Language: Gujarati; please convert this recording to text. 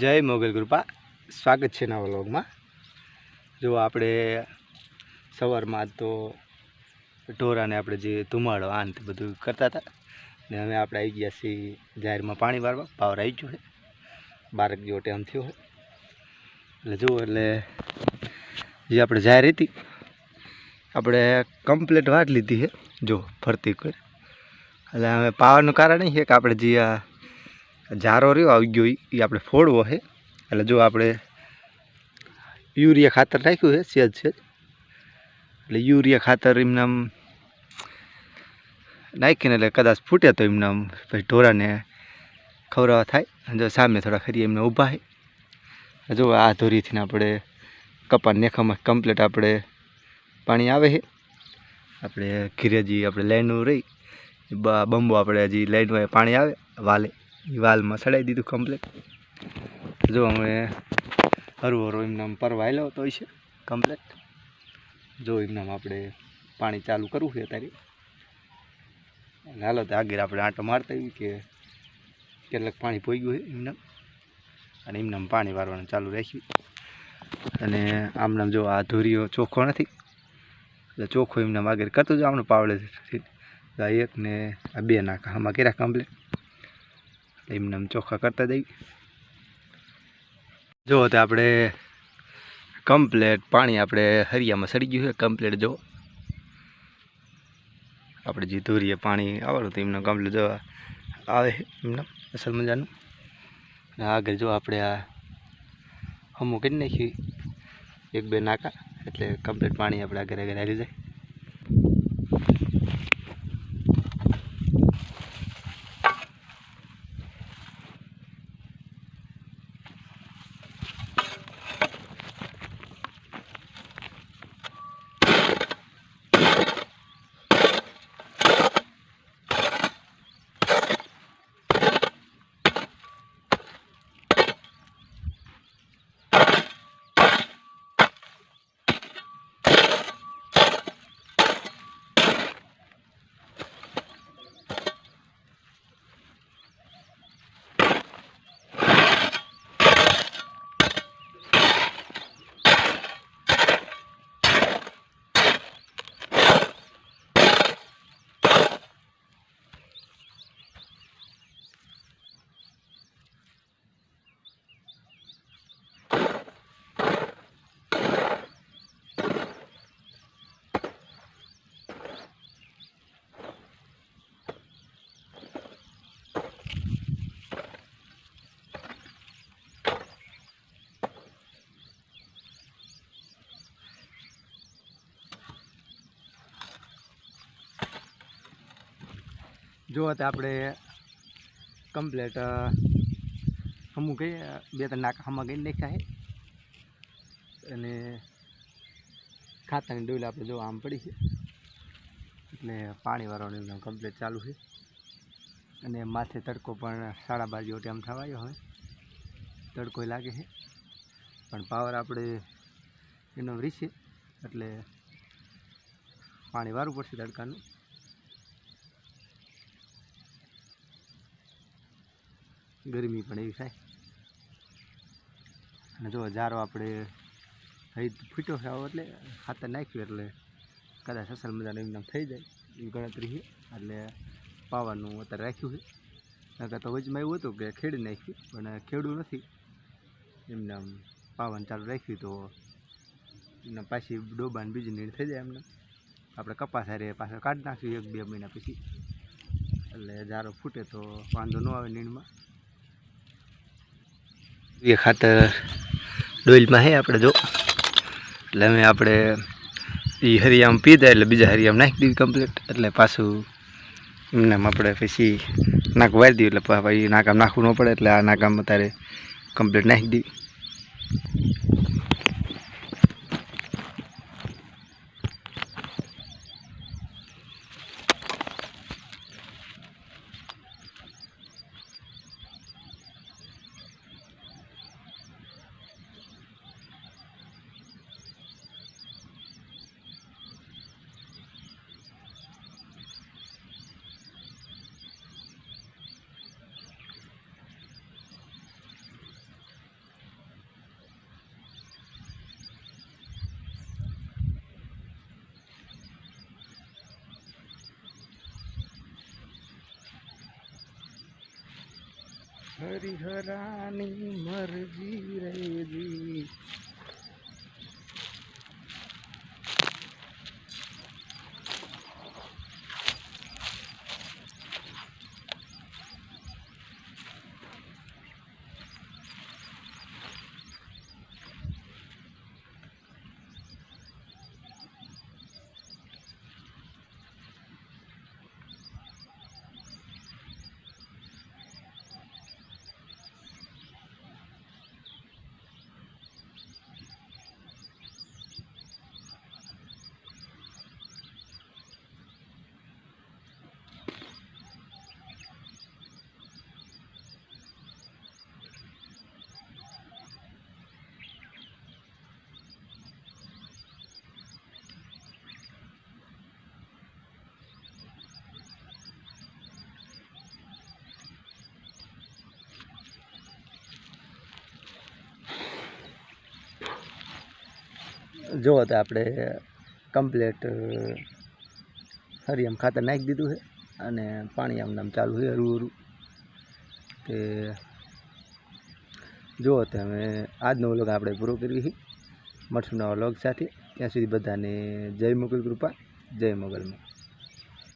જય મોગલ કૃપા. સ્વાગત છે નવા વ્લોગમાં. જો આપણે સવારમાં તો ઢોરાને આપણે જે ધુમાડો આ ને તે બધું કરતા હતા, ને હવે આપણે આવી ગયા છીએ જાહેરમાં પાણી વાળવા. પાવર આવી ગયો છે. બારક જેવો ટાઈમ થયો હોય એટલે જુઓ, એટલે જે આપણે જાહેર હતી, આપણે કમ્પ્લીટ વાટ લીધી છે. જો ફરતી કોઈ. એટલે હવે પાવાનું કારણ એ છે કે આપણે જે આ જારો રહ્યો, આવી ગયો એ આપણે ફોડવો છે એટલે જો આપણે યુરિયા ખાતર નાખ્યું છે સેજ સેજ એટલે યુરિયા ખાતર એમને આમ નાખીને એટલે કદાચ ફૂટે તો એમને આમ પછી ઢોરાને ખવડાવવા થાય. જો સામે થોડા ખરી એમને ઊભા છે જો આ ધોરીથી આપણે કપાન નેખામાં કમ્પ્લીટ આપણે પાણી આવે છે આપણે ઘીરે આપણે લાઈનો રહી બંબો આપણે હજી લાઈનમાં પાણી આવે, વાલે. વાલમાં સડાઈ દીધું કમ્પ્લીટ જો અમે હરું હરું એમને આમ પરવા આવેલો તો છે કમ્પ્લીટ જો એમને આપણે પાણી ચાલુ કરવું છે અત્યારે. અને હાલો તો આગળ આપણે આંટો મારતા આવી કે કેટલાક પાણી પોઈ ગયું છે એમને અને એમને પાણી વારવાનું ચાલુ રાખ્યું. અને આમ જો આ ધોરીઓ ચોખ્ખો નથી. એટલે ચોખ્ખો એમને આગળ કરતું જ આપણે પાવડે એક ને આ બે નાખા. આમાં કર્યા કમ્પ્લીટ એમને આમ ચોખ્ખા કરતા જઈ જો તો આપણે કમ્પ્લેટ પાણી આપણે હરિયામાં સડી ગયું છે. કમ્પ્લેટ જો. આપણે જે ધોરીએ પાણી આવડું તો એમને કમ્પ્લેટ જો આવે એમને અસલ મજાનું. આગળ જો આપણે આ હમું કરી નાખ્યું એક બે નાકા એટલે કમ્પ્લેટ પાણી આપણે આગળ આગળ આવી જાય. જો તો આપણે કમ્પ્લેટ અમુક કહીએ, બે ત્રણ નાક હમા ગઈ નાખ્યા છે અને ખાતાની ડોલ આપણે જો આમ પડી છે. એટલે પાણી વાળવાનું કમ્પ્લેટ ચાલુ છે. અને માથે તડકો પણ સાડા બાર જેવો ટાઈમ થવા આવ્યો હવે. તડકો લાગે છે. પણ પાવર આપણે એનો રીસે એટલે પાણી વારવું પડશે તડકાનું. ગરમી પણ એવી થાય. અને જો જારો આપણે થઈ ફૂટ્યો આવો એટલે ખાતર નાખ્યું એટલે કદાચ અસલ મજાનું એમને આમ થઈ જાય એવી ગણતરી છે. એટલે પાવાનું અત્યારે રાખ્યું છે. નકર તો વચમાં એવું હતું કે ખેડી નાખ્યું, પણ ખેડું નથી. એમને પાવાનું ચાલુ રાખ્યું તો એમને પાછી ડોબાને બીજી નીણ થઈ જાય એમને આપણે કપાસ હારે પાછળ કાઢી નાખ્યું એક બે મહિના પછી. એટલે જારો ફૂટે તો વાંધો ન આવે નીણમાં એ ખાતર ડોઈલમાં હે આપણે જો. એટલે અમે આપણે એ હરિયામ પીધા એટલે બીજા હરિયામ નાખી દીધી કમ્પ્લીટ એટલે પાછું એમને આપણે પછી નાક વાળી દીધું એટલે પછી નાકામ નાખવું ન પડે એટલે આ નાકામ અત્યારે કમ્પ્લીટ નાખી દીધી. હરિહરાની મરજી રેજી જો તો આપણે કમ્પ્લેટ હરિયમ ખાતર નાખી દીધું છે અને પાણી આમ નામ ચાલુ છે હરું હરું તે જુઓ અમે આજનો વ્લોગ આપણે પૂરો કરીએ છીએ. મળશું નવા સાથે. ત્યાં સુધી બધાને જય મોગલ કૃપા, જય મોગલમાં